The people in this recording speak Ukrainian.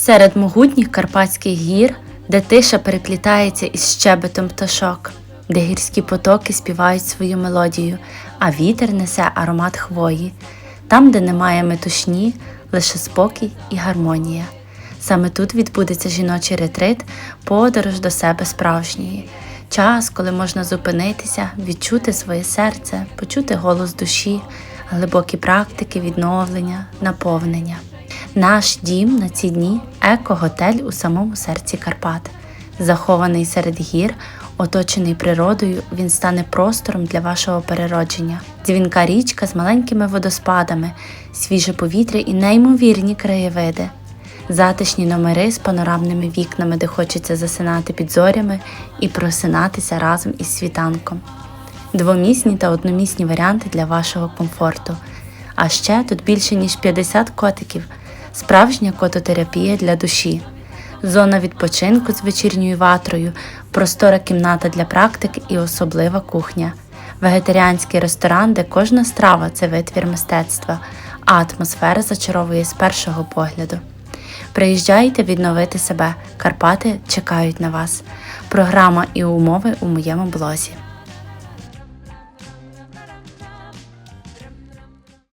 Серед могутніх карпатських гір, де тиша переплітається із щебетом пташок, де гірські потоки співають свою мелодію, а вітер несе аромат хвої, там, де немає метушні, лише спокій і гармонія. Саме тут відбудеться жіночий ретрит, подорож до себе справжньої. Час, коли можна зупинитися, відчути своє серце, почути голос душі, глибокі практики відновлення, наповнення. Наш дім на ці дні еко-готель у самому серці Карпат. Захований серед гір, оточений природою, він стане простором для вашого переродження. Дзвінка річка з маленькими водоспадами, свіже повітря і неймовірні краєвиди. Затишні номери з панорамними вікнами, де хочеться засинати під зорями і просинатися разом із світанком. Двомісні та одномісні варіанти для вашого комфорту. А ще тут більше ніж 50 котиків, справжня кототерапія для душі, зона відпочинку з вечірньою ватрою, простора кімната для практики і особлива кухня, вегетаріанський ресторан, де кожна страва це витвір мистецтва, а атмосфера зачаровує з першого погляду. Приїжджайте відновити себе. Карпати чекають на вас. Програма і умови у моєму блозі.